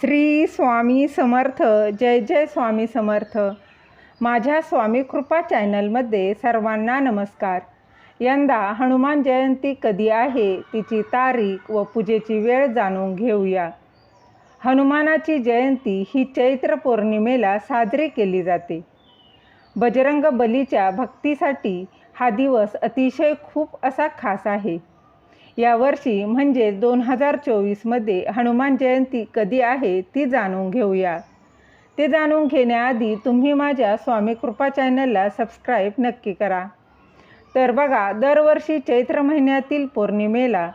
श्री स्वामी समर्थ जय जय स्वामी समर्थ. माझ्या स्वामी कृपा चॅनलमध्ये सर्वांना नमस्कार. यंदा हनुमान जयंती कधी आहे तिची तारीख व पूजेची वेळ जाणून घेऊया. हनुमानाची जयंती ही चैत्र पौर्णिमेला साजरी केली जाते. बजरंग बलीच्या भक्तीसाठी हा दिवस अतिशय खूप असा खास आहे. यावर्षी म्हणजे दोन हजार चोवीसमध्ये हनुमान जयंती कधी आहे ती जाणून घेऊया. ते जाणून घेण्याआधी तुम्ही माझ्या स्वामी कृपा चॅनलला सबस्क्राईब नक्की करा. तर बघा दरवर्षी चैत्र महिन्यातील पौर्णिमेला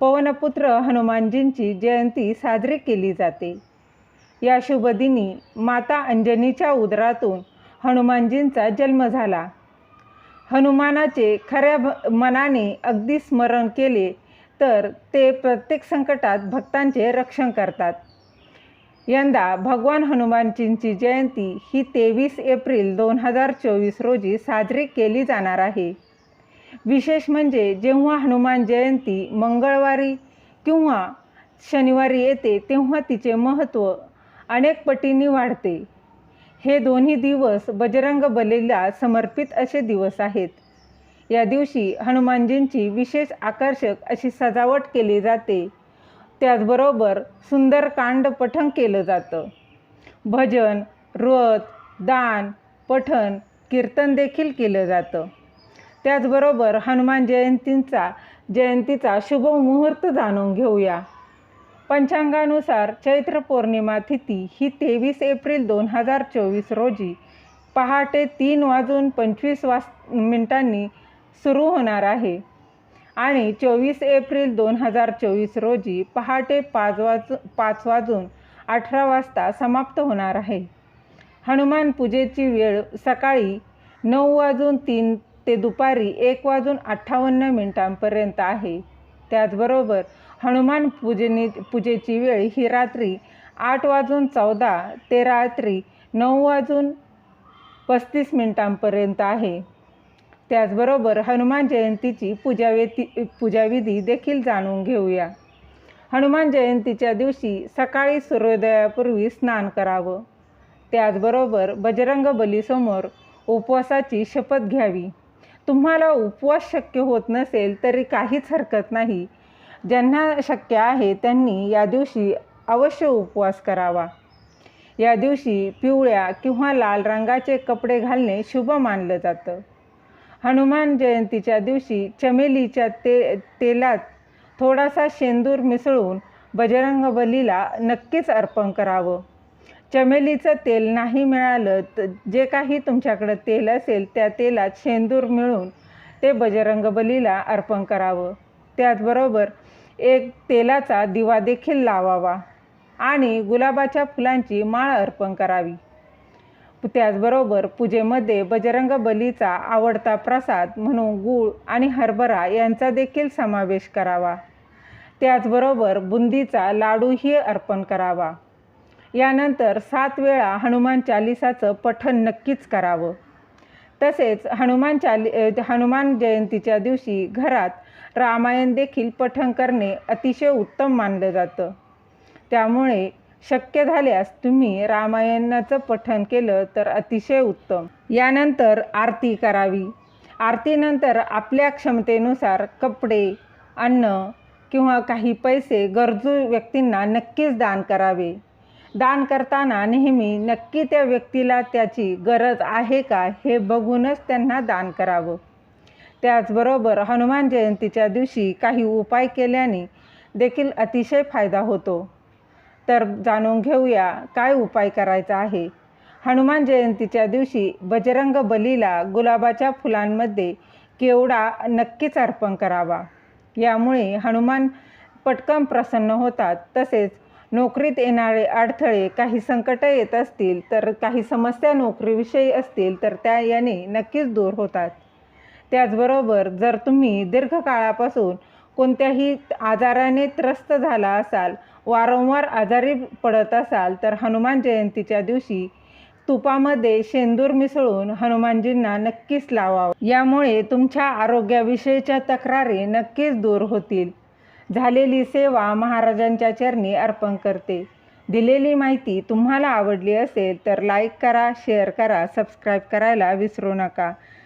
पवनपुत्र हनुमानजींची जयंती साजरी केली जाते. या शुभदिनी माता अंजनीच्या उदरातून हनुमानजींचा जन्म झाला. हनुमानाचे खऱ्या भ मनाने अगदी स्मरण केले तर ते प्रत्येक संकटात भक्तांचे रक्षण करतात. यंदा भगवान हनुमानजींची जयंती ही तेवीस एप्रिल दोन हजार चोवीस रोजी साजरी केली जाणार आहे. विशेष म्हणजे जेव्हा हनुमान जयंती मंगळवारी किंवा शनिवारी येते तेव्हा तिचे महत्त्व अनेक पटींनी वाढते. हे दोन्ही दिवस बजरंग बलीला समर्पित असे दिवस आहेत. या दिवशी हनुमानजींची विशेष आकर्षक अशी सजावट केली जाते. त्याचबरोबर सुंदरकांड पठण केलं जातं. भजन व्रत दान पठण कीर्तन देखील केलं जातं. त्याचबरोबर हनुमान जयंतींचा जयंतीचा शुभ मुहूर्त जाणून घेऊया. पंचांगानुसार चैत्र पौर्णिमा तिथी ही तेवीस एप्रिल दोन हजार चोवीस रोजी पहाटे तीन वाजून पंचवीस वाज मिनिटांनी सुरू होणार आहे. आणि चोवीस एप्रिल दोन हजार चोवीस रोजी पहाटे पाच वाज पाच वाजून अठरा वाजता समाप्त होणार आहे. हनुमान पूजेची वेळ सकाळी नऊ वाजून तीन ते दुपारी एक वाजून अठ्ठावन्न मिनिटांपर्यंत आहे. त्याचबरोबर हनुमान पूजने पूजेची वेळ ही रात्री आठ वाजून चौदा ते रात्री नऊ वाजून पस्तीस मिनिटांपर्यंत आहे. त्याचबरोबर हनुमान जयंतीची पूजावेती पूजाविधी देखील जाणून घेऊया. हनुमान जयंतीच्या दिवशी सकाळी सूर्योदयापूर्वी स्नान करावं. त्याचबरोबर बजरंग बलीसमोर उपवासाची शपथ घ्यावी. तुम्हाला उपवास शक्य होत नसेल तरी काहीच हरकत नाही. ज्यांना शक्य आहे त्यांनी या दिवशी अवश्य उपवास करावा. या दिवशी पिवळ्या किंवा लाल रंगाचे कपडे घालणे शुभ मानलं जातं. हनुमान जयंतीच्या दिवशी चमेलीच्या ते तेलात थोडासा शेंदूर मिसळून बजरंग बलीला नक्कीच अर्पण करावं. चमेलीचं तेल नाही मिळालं तर जे काही तुमच्याकडं तेल असेल त्या तेलात शेंदूर मिळून ते बजरंग बलीला अर्पण करावं. त्याचबरोबर एक तेलाचा दिवा देखील लावावा आणि गुलाबाच्या फुलांची माळ अर्पण करावी. त्याचबरोबर पूजेमध्ये बजरंग बलीचा आवडता प्रसाद म्हणून गूळ आणि हरभरा यांचा देखील समावेश करावा. त्याचबरोबर बुंदीचा लाडूही अर्पण करावा. यानंतर सात वेळा हनुमान चालिसाचं पठण नक्कीच करावं. तसेच हनुमान चाली हनुमान जयंतीच्या दिवशी घरात रामायण देखील पठण करणे अतिशय उत्तम मानलं जातं. त्यामुळे शक्य झाल्यास तुम्ही रामायणाचं पठण केलं तर अतिशय उत्तम. यानंतर आरती करावी. आरतीनंतर आपल्या क्षमतेनुसार कपडे अन्न किंवा काही पैसे गरजू व्यक्तींना नक्कीच दान करावे. दान करताना नेहमी नक्की त्या व्यक्तीला त्याची गरज आहे का हे बघूनच त्यांना दान करावं. त्याचबरोबर हनुमान जयंतीच्या दिवशी काही उपाय केल्याने देखील अतिशय फायदा होतो. तर जाणून घेऊया काय उपाय करायचा आहे. हनुमान जयंतीच्या दिवशी बजरंग बलीला गुलाबाच्या फुलांमध्ये केवडा नक्कीच अर्पण करावा. यामुळे हनुमान पटकन प्रसन्न होतात. तसेच नोकरीत येणारे अडथळे काही संकटं येत असतील तर काही समस्या नोकरीविषयी असतील तर त्या याने नक्कीच दूर होतात. त्याचबरोबर जर तुम्ही दीर्घकाळापासून कोणत्याही आजाराने त्रस्त झाला असाल वारंवार आजारी पडत असाल तर हनुमान जयंतीच्या दिवशी तुपामध्ये शेंदूर मिसळून हनुमानजींना नक्कीच लावावं. यामुळे तुमच्या आरोग्याविषयीच्या तक्रारी नक्कीच दूर होतील. झालेली सेवा महाराजांच्या चरणी अर्पण करते. दिलेली माहिती तुम्हाला आवडली असेल तर लाईक करा शेअर करा सबस्क्राईब करायला विसरू नका.